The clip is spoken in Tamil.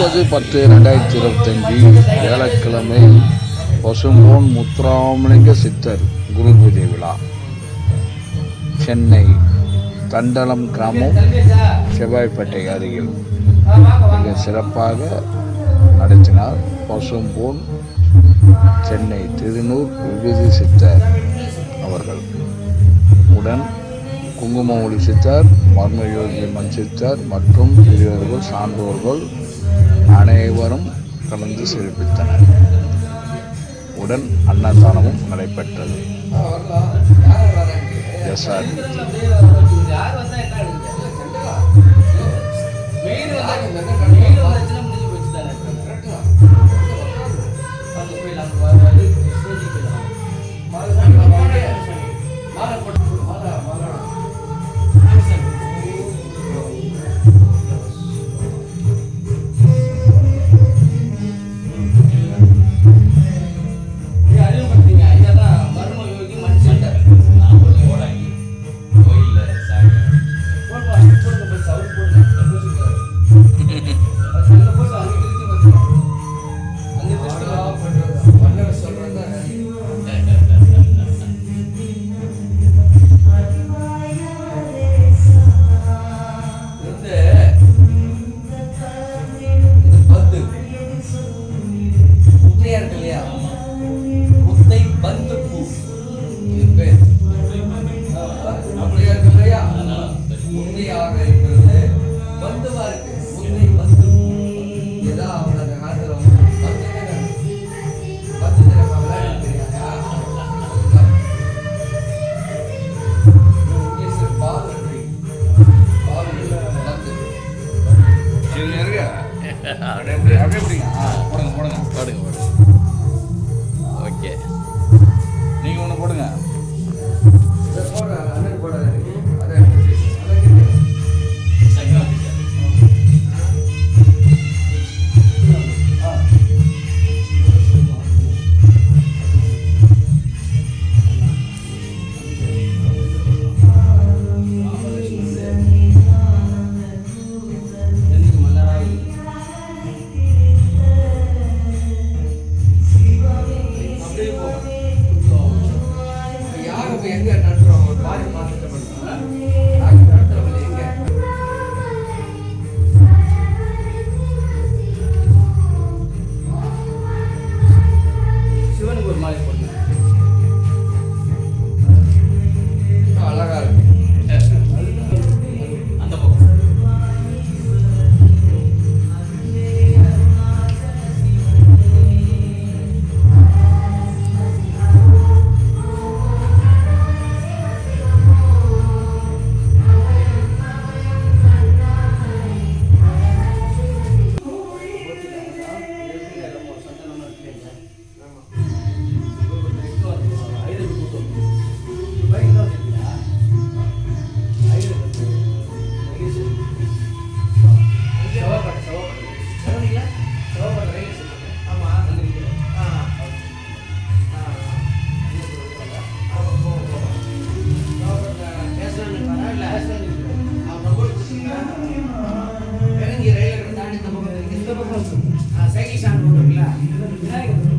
முப்பது பத்து ரெண்டாயிரத்தி இருபத்தஞ்சி வியாழக்கிழமை பசும்போன் முத்துராமலிங்க சித்தர் குரு பூஜை விழா. சென்னை தண்டலம் கிராமம் செவ்வாய்ப்பேட்டை அருகில் மிக சிறப்பாக நடத்தினார் பசும்போன் சென்னை திருநூர் விபூதி சித்தர் அவர்கள். உடன் குங்குமமொழி சித்தர் மர்மயோகி மண் சித்தர் மற்றும் பெரியவர்கள் சான்றோர்கள் அனைவரும் கலந்து சிறப்பித்தனர் உடன் அன்னதானமும் நடைபெற்றது. SR Muthiah largo. はい、待っててもらい。இந்த பக்கம் இந்த பக்கம் சைக்கிள் ஸ்டாண்ட் இருக்குல்ல